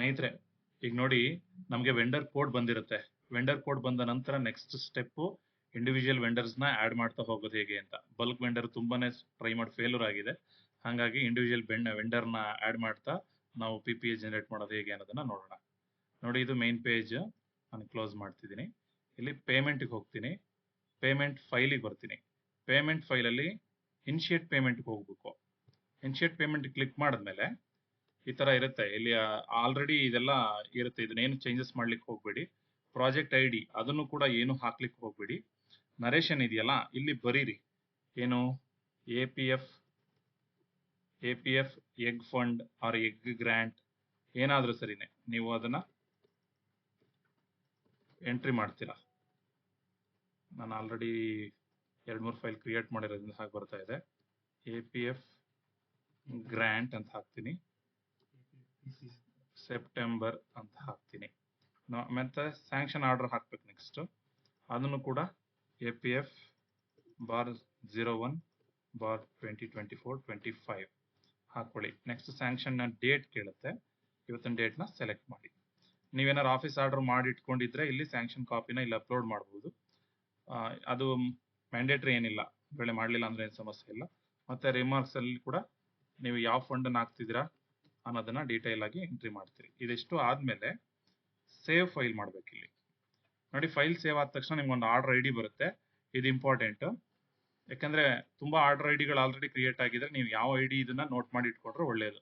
ಸ್ನೇಹಿತರೆ, ಈಗ ನೋಡಿ ನಮಗೆ ವೆಂಡರ್ ಕೋಡ್ ಬಂದಿರುತ್ತೆ. ವೆಂಡರ್ ಕೋಡ್ ಬಂದ ನಂತರ ನೆಕ್ಸ್ಟ್ ಸ್ಟೆಪ್ ಇಂಡಿವಿಜುವಲ್ ವೆಂಡರ್ಸ್ನ ಆಡ್ ಮಾಡ್ತಾ ಹೋಗೋದು ಹೇಗೆ ಅಂತ. ಬಲ್ಕ್ ವೆಂಡರ್ ತುಂಬಾನೇ ಟ್ರೈ ಮಾಡಿ ಫೇಲ್ಯೂರ್ ಆಗಿದೆ. ಹಾಗಾಗಿ ಇಂಡಿವಿಜುವಲ್ ವೆಂಡರ್ನ ಆಡ್ ಮಾಡ್ತಾ ನಾವು ಪಿ ಪಿ ಎ ಜನರೇಟ್ ಮಾಡೋದು ಹೇಗೆ ಅನ್ನೋದನ್ನ ನೋಡೋಣ. ನೋಡಿ ಇದು ಮೇನ್ ಪೇಜ್ ನಾನು ಕ್ಲೋಸ್ ಮಾಡ್ತಿದ್ದೀನಿ. ಇಲ್ಲಿ ಪೇಮೆಂಟ್ಗೆ ಹೋಗ್ತೀನಿ. ಪೇಮೆಂಟ್ ಫೈಲಿಗೆ ಬರ್ತೀನಿ. ಪೇಮೆಂಟ್ ಫೈಲಲ್ಲಿ ಇನ್ಶಿಯೇಟ್ ಪೇಮೆಂಟ್ಗೆ ಹೋಗ್ಬೇಕು. ಇನ್ಶಿಯೇಟ್ ಪೇಮೆಂಟ್ ಕ್ಲಿಕ್ ಮಾಡಿದ್ಮೇಲೆ ಈ ತರ ಇರುತ್ತೆ. ಇಲ್ಲಿ ಆಲ್ರೆಡಿ ಇದೆಲ್ಲ ಇರುತ್ತೆ. ಇದನ್ನೇನು ಚೇಂಜಸ್ ಮಾಡ್ಲಿಕ್ಕೆ ಹೋಗ್ಬೇಡಿ. ಪ್ರಾಜೆಕ್ಟ್ ಐ ಡಿ ಅದನ್ನು ಕೂಡ ಏನು ಹಾಕ್ಲಿಕ್ಕೆ ಹೋಗ್ಬೇಡಿ. ನರೇಷನ್ ಇದೆಯಲ್ಲ, ಇಲ್ಲಿ ಬರೀರಿ. ಏನು? A P F A P F egg fund or egg grant ಏನಾದರೂ ಸರಿನೆ. ನೀವು ಅದನ್ನ ಎಂಟ್ರಿ ಮಾಡ್ತೀರಾ. ನಾನು ಆಲ್ರೆಡಿ ಎರಡು ಮೂರು ಫೈಲ್ ಕ್ರಿಯೇಟ್ ಮಾಡಿರೋದ್ರಿಂದ ಹಾಗೆ ಬರ್ತಾ ಇದೆ. ಎ ಪಿ ಎಫ್ ಗ್ರ್ಯಾಂಟ್ ಅಂತ ಹಾಕ್ತೀನಿ. ಸೆಪ್ಟೆಂಬರ್ ಅಂತ ಹಾಕ್ತೀನಿ. ಮತ್ತೆ ಸ್ಯಾಂಕ್ಷನ್ ಆರ್ಡರ್ ಹಾಕ್ಬೇಕು ನೆಕ್ಸ್ಟ್ ಅದನ್ನು ಕೂಡ A P F bar zero one bar twenty twenty four twenty five ಹಾಕೊಳ್ಳಿ ನೆಕ್ಸ್ಟ್ ಸ್ಯಾಂಕ್ಷನ್ನ ಡೇಟ್ ಕೇಳುತ್ತೆ. ಇವತ್ತಿನ ಡೇಟ್ನ ಸೆಲೆಕ್ಟ್ ಮಾಡಿ. ನೀವೇನಾದ್ರು ಆಫೀಸ್ ಆರ್ಡರ್ ಮಾಡಿ ಇಟ್ಕೊಂಡಿದ್ರೆ ಇಲ್ಲಿ ಸ್ಯಾಂಕ್ಷನ್ ಕಾಪಿನ ಇಲ್ಲಿ ಅಪ್ಲೋಡ್ ಮಾಡ್ಬೋದು. ಅದು ಮ್ಯಾಂಡೇಟ್ರಿ ಏನಿಲ್ಲ. ಬೆಳೆ ಮಾಡಲಿಲ್ಲ ಅಂದ್ರೆ ಏನು ಸಮಸ್ಯೆ ಇಲ್ಲ. ಮತ್ತೆ ರಿಮಾರ್ಕ್ಸ್ ಅಲ್ಲಿ ಕೂಡ ನೀವು ಯಾವ ಫಂಡ್ ಹಾಕ್ತಿದ್ದೀರಾ ಅನ್ನೋದನ್ನ ಡೀಟೇಲ್ ಆಗಿ ಎಂಟ್ರಿ ಮಾಡ್ತೀರಿ. ಇದಿಷ್ಟು ಆದ್ಮೇಲೆ ಸೇವ್ ಫೈಲ್ ಮಾಡ್ಬೇಕು ಇಲ್ಲಿ ನೋಡಿ ಫೈಲ್ ಸೇವ್ ಆದ ತಕ್ಷಣ ನಿಮ್ಗೆ ಒಂದು ಆರ್ಡರ್ ಐ ಡಿ ಬರುತ್ತೆ. ಇದು ಇಂಪಾರ್ಟೆಂಟ್ ಯಾಕಂದ್ರೆ ತುಂಬಾ ಆರ್ಡರ್ ಐ ಡಿಗಳು ಆಲ್ರೆಡಿ ಕ್ರಿಯೇಟ್ ಆಗಿದ್ರೆ ನೀವು ಯಾವ ಐ ಡಿ ಇದನ್ನ ನೋಟ್ ಮಾಡಿ ಇಟ್ಕೊಂಡ್ರೆ ಒಳ್ಳೇದು.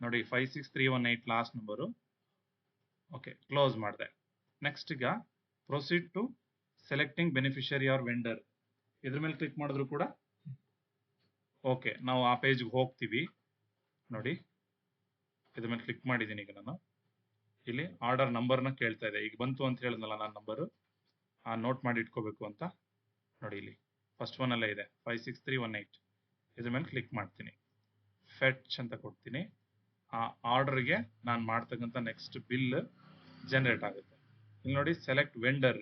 ನೋಡಿ five six three one eight last number okay close ಮಾಡಿದೆ. ನೆಕ್ಸ್ಟ್ ಈಗ proceed to selecting beneficiary or vendor ಇದ್ರ ಮೇಲೆ ಕ್ಲಿಕ್ ಮಾಡಿದ್ರು ಕೂಡ ಓಕೆ ನಾವು ಆ ಪೇಜ್ಗೆ ಹೋಗ್ತೀವಿ. ನೋಡಿ ಇದ್ರ ಮೇಲೆ ಕ್ಲಿಕ್ ಮಾಡಿದ್ದೀನಿ ಈಗ ನಾನು. ಇಲ್ಲಿ ಆರ್ಡರ್ ನಂಬರ್ನ ಕೇಳ್ತಾ ಇದೆ. ಈಗ ಬಂತು ಅಂತ ಹೇಳಿದ್ನಲ್ಲ ನನ್ನ ನಂಬರು ಆ ನೋಟ್ ಮಾಡಿ ಇಟ್ಕೋಬೇಕು ಅಂತ. ನೋಡಿ ಇಲ್ಲಿ. ಫಸ್ಟ್ ಒನ್ ಅಲ್ಲೇ ಇದೆ. Five six three one eight ಇದ್ರ ಮೇಲೆ ಕ್ಲಿಕ್ ಮಾಡ್ತೀನಿ. ಫೆಚ್ ಅಂತ ಕೊಡ್ತೀನಿ. ಆ ಆರ್ಡರ್ಗೆ ನಾನು ಮಾಡ್ತಕ್ಕಂಥ ನೆಕ್ಸ್ಟ್ ಬಿಲ್ ಜನರೇಟ್ ಆಗುತ್ತೆ. ಇಲ್ಲಿ ನೋಡಿ ಸೆಲೆಕ್ಟ್ ವೆಂಡರ್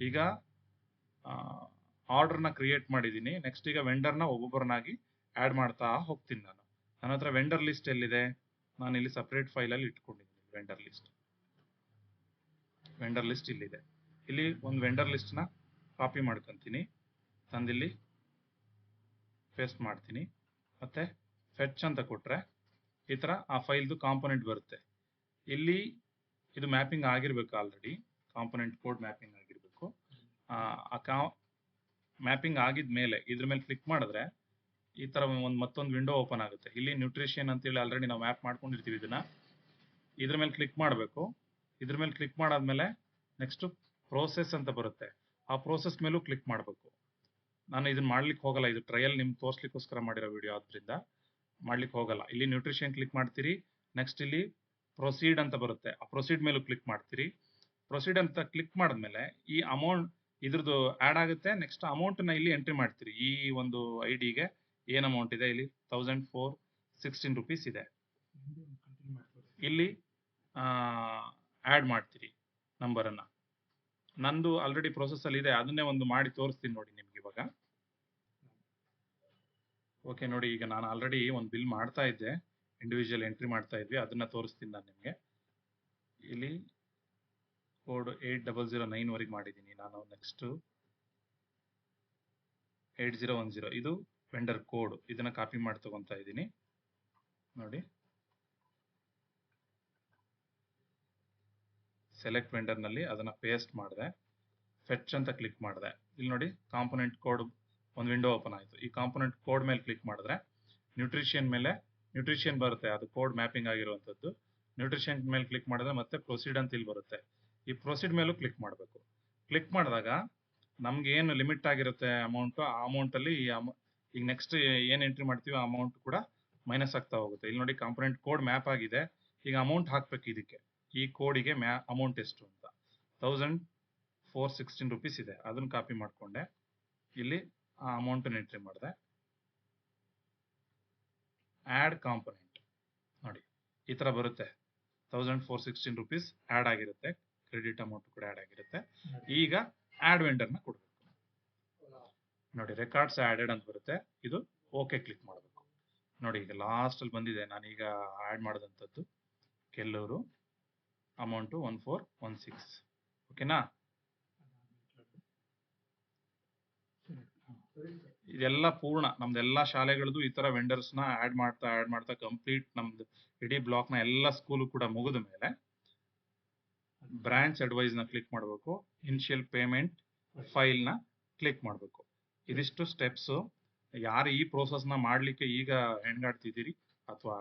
ಈಗ ಆರ್ಡರ್ನ ಕ್ರಿಯೇಟ್ ಮಾಡಿದ್ದೀನಿ. ನೆಕ್ಸ್ಟ್ ಈಗ ವೆಂಡರ್ನ ಒಬ್ಬೊಬ್ಬರನ್ನಾಗಿ ಆ್ಯಡ್ ಮಾಡ್ತಾ ಹೋಗ್ತೀನಿ ನಾನು. ನನ್ನ ಹತ್ರ ವೆಂಡರ್ ಲಿಸ್ಟ್ ಎಲ್ಲಿದೆ? ನಾನು ಇಲ್ಲಿ ಸಪ್ರೇಟ್ ಫೈಲಲ್ಲಿ ಇಟ್ಕೊಂಡಿದ್ದೀನಿ ವೆಂಡರ್ ಲಿಸ್ಟ್ ವೆಂಡರ್ ಲಿಸ್ಟ್ ಇಲ್ಲಿದೆ. ಇಲ್ಲಿ ಒಂದು ವೆಂಡರ್ ಲಿಸ್ಟ್ನ ಕಾಪಿ ಮಾಡ್ಕೊಂತೀನಿ. ತಂದಿಲ್ಲಿ ಪೇಸ್ಟ್ ಮಾಡ್ತೀನಿ. ಮತ್ತೆ ಫೆಚ್ ಅಂತ ಕೊಟ್ರೆ ಈ ಥರ ಆ ಫೈಲ್ದು ಕಾಂಪೊನೆಂಟ್ ಬರುತ್ತೆ. ಇಲ್ಲಿ ಇದು ಮ್ಯಾಪಿಂಗ್ ಆಗಿರ್ಬೇಕು ಆಲ್ರೆಡಿ ಕಾಂಪೊನೆಂಟ್ ಕೋಡ್ ಮ್ಯಾಪಿಂಗ್ ಆಗಿರ್ಬೇಕು. ಆ ಕಾ ಮ್ಯಾಪಿಂಗ್ ಆಗಿದ ಮೇಲೆ ಇದ್ರ ಮೇಲೆ ಕ್ಲಿಕ್ ಮಾಡಿದ್ರೆ ಈ ತರ ಒಂದು ಮತ್ತೊಂದು ವಿಂಡೋ ಓಪನ್ ಆಗುತ್ತೆ. ಇಲ್ಲಿ ನ್ಯೂಟ್ರಿಷನ್ ಅಂತೇಳಿ ಆಲ್ರೆಡಿ ನಾವು ಮ್ಯಾಪ್ ಮಾಡ್ಕೊಂಡಿರ್ತೀವಿ ಇದನ್ನ. ಇದ್ರ ಮೇಲೆ ಕ್ಲಿಕ್ ಮಾಡಬೇಕು. ಇದ್ರ ಮೇಲೆ ಕ್ಲಿಕ್ ಮಾಡಾದ್ಮೇಲೆ ನೆಕ್ಸ್ಟ್ ಪ್ರೋಸೆಸ್ ಅಂತ ಬರುತ್ತೆ. ಆ ಪ್ರೋಸೆಸ್ ಮೇಲೂ ಕ್ಲಿಕ್ ಮಾಡಬೇಕು. ನಾನು ಇದನ್ನ ಮಾಡ್ಲಿಕ್ಕೆ ಹೋಗಲ್ಲ, ಇದು ಟ್ರಯಲ್ ನಿಮ್ಗೆ ತೋರಿಸ್ಲಿಕ್ಕೋಸ್ಕರ ಮಾಡಿರೋ ವಿಡಿಯೋ ಆದ್ರಿಂದ. ಮಾಡ್ಲಿಕ್ಕೆ ಹೋಗಲ್ಲ. ಇಲ್ಲಿ ನ್ಯೂಟ್ರಿಷನ್ ಕ್ಲಿಕ್ ಮಾಡ್ತೀರಿ ನೆಕ್ಸ್ಟ್ ಇಲ್ಲಿ ಪ್ರೊಸೀಡ್ ಅಂತ ಬರುತ್ತೆ. ಆ ಪ್ರೊಸೀಡ್ ಮೇಲೂ ಕ್ಲಿಕ್ ಮಾಡ್ತೀರಿ. ಪ್ರೊಸೀಡ್ ಅಂತ ಕ್ಲಿಕ್ ಮಾಡಿದ್ಮೇಲೆ ಈ ಅಮೌಂಟ್ ಇದ್ರದ್ದು ಆಡ್ ಆಗುತ್ತೆ ನೆಕ್ಸ್ಟ್ ಅಮೌಂಟ್ನ ಇಲ್ಲಿ ಎಂಟ್ರಿ ಮಾಡ್ತೀರಿ. ಈ ಒಂದು ಐ ಡಿಗೆ ಏನ್ ಅಮೌಂಟ್ ಇದೆ ಇಲ್ಲಿ? ತೌಸಂಡ್ ಫೋರ್ ಸಿಕ್ಸ್ಟೀನ್ ರುಪೀಸ್ ಇದೆ. ಇಲ್ಲಿ ಆ್ಯಡ್ ಮಾಡ್ತೀರಿ ನಂಬರನ್ನು ನಂದು ಆಲ್ರೆಡಿ ಪ್ರೊಸೆಸ್ ಅಲ್ಲಿ ಇದೆ, ಅದನ್ನೇ ಒಂದು ಮಾಡಿ ತೋರಿಸ್ತೀನಿ ನೋಡಿ ನಿಮ್ಗೆ ಇವಾಗ. ಓಕೆ ನೋಡಿ ಈಗ ನಾನು ಆಲ್ರೆಡಿ ಒಂದು ಬಿಲ್ ಮಾಡ್ತಾ ಇದ್ದೆ ಇಂಡಿವಿಜುವಲ್ ಎಂಟ್ರಿ ಮಾಡ್ತಾ ಇದ್ವಿ, ಅದನ್ನ ತೋರಿಸ್ತೀನಿ ನಾನು ನಿಮಗೆ. ಇಲ್ಲಿ code eight double zero nine ವರೆಗೆ ಮಾಡಿದ್ದೀನಿ ನಾನು next eight zero one zero ಇದು ವೆಂಡರ್ ಕೋಡ್ ಇದನ್ನ ಕಾಪಿ ಮಾಡಿ ತಗೊಂತ ಇದ್ದೀನಿ. ನೋಡಿ. ಸೆಲೆಕ್ಟ್ ವೆಂಡರ್ನಲ್ಲಿ ಅದನ್ನ ಪೇಸ್ಟ್ ಮಾಡಿದೆ. ಫೆಚ್ ಅಂತ ಕ್ಲಿಕ್ ಮಾಡಿದೆ. ಇಲ್ಲಿ ನೋಡಿ ಕಾಂಪೊನೆಂಟ್ ಕೋಡ್ ಒಂದು ವಿಂಡೋ ಓಪನ್ ಆಯಿತು. ಈ ಕಾಂಪೊನೆಂಟ್ ಕೋಡ್ ಮೇಲೆ ಕ್ಲಿಕ್ ಮಾಡಿದ್ರೆ ನ್ಯೂಟ್ರಿಷನ್ ಮೇಲೆ ನ್ಯೂಟ್ರಿಷನ್ ಬರುತ್ತೆ, ಅದು ಕೋಡ್ ಮ್ಯಾಪಿಂಗ್ ಆಗಿರುವಂಥದ್ದು ನ್ಯೂಟ್ರಿಷನ್ ಮೇಲೆ ಕ್ಲಿಕ್ ಮಾಡಿದ್ರೆ ಮತ್ತೆ ಪ್ರೊಸೀಡ್ ಅಂತ ಇಲ್ಲಿ ಬರುತ್ತೆ. ಈ ಪ್ರೊಸೀಡ್ ಮೇಲೂ ಕ್ಲಿಕ್ ಮಾಡಬೇಕು. ಕ್ಲಿಕ್ ಮಾಡಿದಾಗ ನಮ್ಗೆ ಏನು ಲಿಮಿಟ್ ಆಗಿರುತ್ತೆ ಅಮೌಂಟ್ ಆ ಅಮೌಂಟ್ ಅಲ್ಲಿ ಈ ಈಗ ನೆಕ್ಸ್ಟ್ ಏನ್ ಎಂಟ್ರಿ ಮಾಡ್ತೀವಿ ಆ ಅಮೌಂಟ್ ಕೂಡ ಮೈನಸ್ ಆಗ್ತಾ ಹೋಗುತ್ತೆ. ಇಲ್ಲಿ ನೋಡಿ ಕಾಂಪೊನೆಂಟ್ ಕೋಡ್ ಮ್ಯಾಪ್ ಆಗಿದೆ. ಈಗ ಅಮೌಂಟ್ ಹಾಕ್ಬೇಕು ಇದಕ್ಕೆ. ಈ ಕೋಡಿಗೆ ಮ್ಯಾ ಅಮೌಂಟ್ ಎಷ್ಟು ಅಂತ. ತೌಸಂಡ್ ಫೋರ್ ಸಿಕ್ಸ್ಟೀನ್ ರುಪೀಸ್ ಇದೆ. ಅದನ್ನ ಕಾಪಿ ಮಾಡಿಕೊಂಡೆ. ಇಲ್ಲಿ ಆ ಅಮೌಂಟ್ ಎಂಟ್ರಿ ಮಾಡಿದೆ. ಆಡ್ ಕಾಂಪೊನೆಂಟ್ ನೋಡಿ ಈ ಥರ ಬರುತ್ತೆ. Thousand four sixteen rupees add ಆಗಿರುತ್ತೆ. ಕ್ರೆಡಿಟ್ ಅಮೌಂಟ್ ಕೂಡ ಆಡ್ ಆಗಿರುತ್ತೆ. ಈಗ ಆ್ಯಡ್ ವೆಂಡರ್ನ ಕೊಡಬೇಕು. ನೋಡಿ ರೆಕಾರ್ಡ್ಸ್ ಆಡೆಡ್ ಅಂತ ಬರುತ್ತೆ. ಇದು ಓಕೆ ಕ್ಲಿಕ್ ಮಾಡಬೇಕು. ನೋಡಿ, ಈಗ ಲಾಸ್ಟಲ್ಲಿ ಬಂದಿದೆ. ನಾನೀಗ ಆಡ್ ಮಾಡಿದಂಥದ್ದು ಕೆಲವರು amount one four one six ಓಕೆನಾ ಇದೆಲ್ಲ ಪೂರ್ಣ. ನಮ್ದೆಲ್ಲ ಶಾಲೆಗಳದ್ದು ಈ ತರ ವೆಂಡರ್ಸ್ನ ಆಡ್ ಮಾಡ್ತಾ ಆಡ್ ಮಾಡ್ತಾ ಕಂಪ್ಲೀಟ್ ನಮ್ದು ಇಡೀ ಬ್ಲಾಕ್ನ ಎಲ್ಲ ಸ್ಕೂಲು ಕೂಡ ಮುಗಿದ ಮೇಲೆ ಬ್ರಾಂಚ್ ಅಡ್ವೈಸ್ನ ಕ್ಲಿಕ್ ಮಾಡಬೇಕು. ಇನಿಷಿಯಲ್ ಪೇಮೆಂಟ್ ಫೈಲ್ನ ಕ್ಲಿಕ್ ಮಾಡಬೇಕು. ಇದಿಷ್ಟು ಸ್ಟೆಪ್ಸು ಯಾರು ಈ ಪ್ರೋಸೆಸ್ನ ಮಾಡಲಿಕ್ಕೆ ಈಗ ಹೆಣ್ಗಾಡ್ತಿದ್ದೀರಿ ಅಥವಾ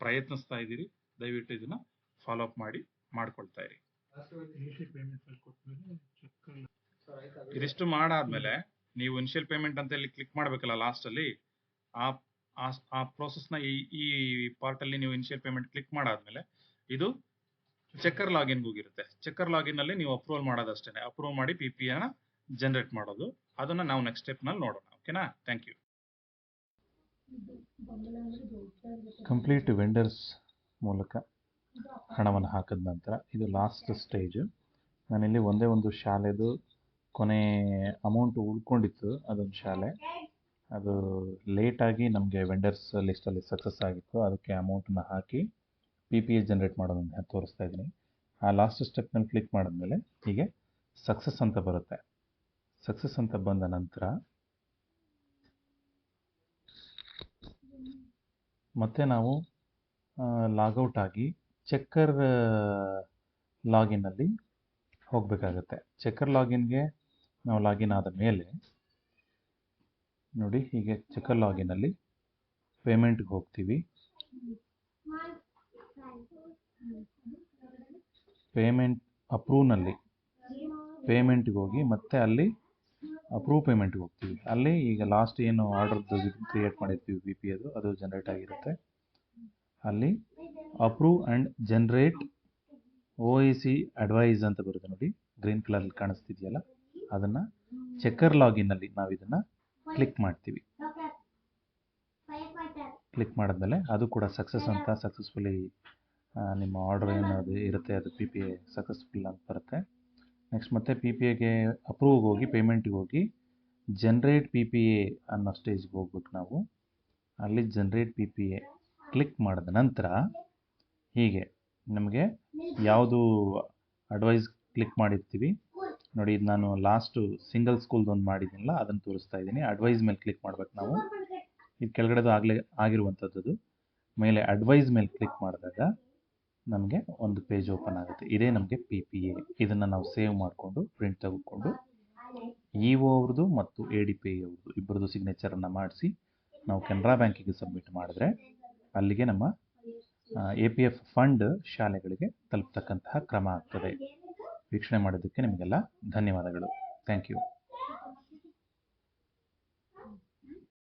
ಪ್ರಯತ್ನಿಸ್ತಾ ಇದ್ದೀರಿ, ದಯವಿಟ್ಟು ಇದನ್ನ ಫಾಲೋ ಅಪ್ ಮಾಡಿ, ಮಾಡ್ಕೊಳ್ತಾ ಇರಿ. ಇದಿಷ್ಟು ಮಾಡಾದ್ಮೇಲೆ ನೀವು ಇನಿಷಿಯಲ್ ಪೇಮೆಂಟ್ ಅಂತ ಹೇಳಿ ಕ್ಲಿಕ್ ಮಾಡಬೇಕಲ್ಲ ಲಾಸ್ಟಲ್ಲಿ ಆ, ಆ- ಪ್ರೋಸೆಸ್ ಪ್ರೋಸೆಸ್ನ ಈ ಈ ಪಾರ್ಟ್ ಅಲ್ಲಿ ನೀವು ಇನಿಷಿಯಲ್ ಪೇಮೆಂಟ್ ಕ್ಲಿಕ್ ಮಾಡಾದ್ಮೇಲೆ ಇದು ಚೆಕ್ಕರ್ ಲಾಗಿನ್ ಹೋಗಿರುತ್ತೆ. ಚೆಕ್ಕರ್ ಲಾಗಿನ್ ಅಲ್ಲಿ ನೀವು ಅಪ್ರೂವಲ್ ಮಾಡೋದಷ್ಟೇ ಅಪ್ರೂವ್ ಮಾಡಿ ಪಿ ಪಿ ನ ಜನರೇಟ್ ಮಾಡೋದು. ಅದನ್ನ ನಾವು ನೆಕ್ಸ್ಟ್ ಸ್ಟೆಪ್ನಲ್ಲಿ ನೋಡೋಣ. ಓಕೆನಾ ಥ್ಯಾಂಕ್ ಯು ಕಂಪ್ಲೀಟ್ ವೆಂಡರ್ಸ್ ಮೂಲಕ ಹಣವನ್ನು ಹಾಕಿದ ನಂತರ ಇದು ಲಾಸ್ಟ್ ಸ್ಟೇಜ್ ನಾನಿಲ್ಲಿ ಒಂದೇ ಒಂದು ಶಾಲೆದು ಕೊನೆ ಅಮೌಂಟ್ ಉಳ್ಕೊಂಡಿತ್ತು ಅದೊಂದು ಶಾಲೆ. ಅದು ಲೇಟಾಗಿ ನಮಗೆ ವೆಂಡರ್ಸ್ ಲಿಸ್ಟಲ್ಲಿ ಸಕ್ಸಸ್ ಆಗಿತ್ತು. ಅದಕ್ಕೆ ಅಮೌಂಟನ್ನು ಹಾಕಿ ಪಿ ಪಿ ಎಸ್ ಜನ್ರೇಟ್ ಮಾಡೋದನ್ನು ತೋರಿಸ್ತಾ ಇದ್ದೀನಿ. ಆ ಲಾಸ್ಟ್ ಸ್ಟೆಪ್ನಲ್ಲಿ ಕ್ಲಿಕ್ ಮಾಡಿದ್ಮೇಲೆ ಹೀಗೆ ಸಕ್ಸಸ್ ಅಂತ ಬರುತ್ತೆ. ಸಕ್ಸಸ್ ಅಂತ ಬಂದ ನಂತರ ಮತ್ತೆ ನಾವು ಲಾಗೌಟ್ ಆಗಿ ಚೆಕ್ಕರ್ ಲಾಗಿನ್ನಲ್ಲಿ ಹೋಗಬೇಕಾಗತ್ತೆ. ಚೆಕ್ಕರ್ ಲಾಗಿನ್ಗೆ ನಾವು ಲಾಗಿನ್ ಆದ ಮೇಲೆ ನೋಡಿ ಹೀಗೆ ಚೆಕ್ಕರ್ ಲಾಗಿನಲ್ಲಿ ಪೇಮೆಂಟ್ಗೆ ಹೋಗ್ತೀವಿ. ಪೇಮೆಂಟ್ ಅಪ್ರೂವ್ನಲ್ಲಿ ಪೇಮೆಂಟ್ಗೆ ಹೋಗಿ ಮತ್ತೆ ಅಲ್ಲಿ ಅಪ್ರೂವ್ ಪೇಮೆಂಟ್ಗೆ ಹೋಗ್ತೀವಿ. ಅಲ್ಲಿ ಈಗ ಲಾಸ್ಟ್ ಏನು ಆರ್ಡರ್ದು ಕ್ರಿಯೇಟ್ ಮಾಡಿರ್ತೀವಿ ಬಿ ಪಿ ಅದು ಅದು ಜನರೇಟ್ ಆಗಿರುತ್ತೆ. ಅಲ್ಲಿ approve and generate O A C advice ಅಂತ ಬರುತ್ತೆ ನೋಡಿ. ಗ್ರೀನ್ ಕಲರ್ ಕಾಣಿಸ್ತಿದೆಯಲ್ಲ? ಅದನ್ನು ಚೆಕ್ಕರ್ ಲಾಗಿನ್ನಲ್ಲಿ ನಾವು ಇದನ್ನು ಕ್ಲಿಕ್ ಮಾಡ್ತೀವಿ. ಕ್ಲಿಕ್ ಮಾಡಿದ್ಮೇಲೆ ಅದು ಕೂಡ ಸಕ್ಸಸ್ ಅಂತ ಸಕ್ಸಸ್ಫುಲಿ ನಿಮ್ಮ ಆರ್ಡರ್ ಏನಾದ್ರು ಇರುತ್ತೆ, ಅದು ಪಿ ಪಿ ಸಕ್ಸಸ್ಫುಲ್ ಅಂತ ಬರುತ್ತೆ. ನೆಕ್ಸ್ಟ್ ಮತ್ತೆ ಪಿ ಪಿ ಎಗೆ ಅಪ್ರೂವ್ಗೆ ಹೋಗಿ ಪೇಮೆಂಟ್ಗೆ ಹೋಗಿ ಜನ್ರೇಟ್ ಪಿ ಪಿ ಎ ಅನ್ನೋ ಸ್ಟೇಜ್ಗೆ ಹೋಗ್ಬೇಕು ನಾವು. ಅಲ್ಲಿ generate P P A click ಮಾಡಿದ ನಂತರ ಹೀಗೆ ನಮಗೆ ಯಾವುದು ಅಡ್ವೈಸ್ ಕ್ಲಿಕ್ ಮಾಡಿರ್ತೀವಿ. ನೋಡಿ ಇದು ನಾನು ಲಾಸ್ಟು ಸಿಂಗಲ್ ಸ್ಕೂಲ್ದು ಒಂದು ಮಾಡಿದ್ದೀನಲ್ಲ ಅದನ್ನು ತೋರಿಸ್ತಾ ಇದ್ದೀನಿ. ಅಡ್ವೈಸ್ ಮೇಲೆ ಕ್ಲಿಕ್ ಮಾಡ್ಬೇಕು ನಾವು. ಇದು ಕೆಳಗಡೆದು ಆಗಲೇ ಆಗಿರುವಂಥದ್ದು ಮೇಲೆ ಅಡ್ವೈಸ್ ಮೇಲೆ ಕ್ಲಿಕ್ ಮಾಡಿದಾಗ ನಮಗೆ ಒಂದು ಪೇಜ್ ಓಪನ್ ಆಗುತ್ತೆ. ಇದೇ ನಮಗೆ ಪಿ ಪಿ ಎ ಇದನ್ನು ನಾವು ಸೇವ್ ಮಾಡಿಕೊಂಡು ಪ್ರಿಂಟ್ ತೆಗೆದುಕೊಂಡು ಇ ಒ ಅವ್ರದ್ದು ಮತ್ತು ಎ ಡಿ ಪಿ ಅವ್ರದ್ದು ಇಬ್ಬರದ್ದು ಸಿಗ್ನೇಚರನ್ನು ಮಾಡಿಸಿ ನಾವು ಕೆನರಾ ಬ್ಯಾಂಕಿಗೆ ಸಬ್ಮಿಟ್ ಮಾಡಿದ್ರೆ ಅಲ್ಲಿಗೆ ನಮ್ಮ ಎ ಪಿ ಎಫ್ ಫಂಡ್ ಶಾಲೆಗಳಿಗೆ ತಲುಪ್ತಕ್ಕಂತಹ ಕ್ರಮ ಆಗ್ತದೆ. ವೀಕ್ಷಣೆ ಮಾಡೋದಕ್ಕೆ ನಿಮಗೆಲ್ಲ ಧನ್ಯವಾದಗಳು. Thank you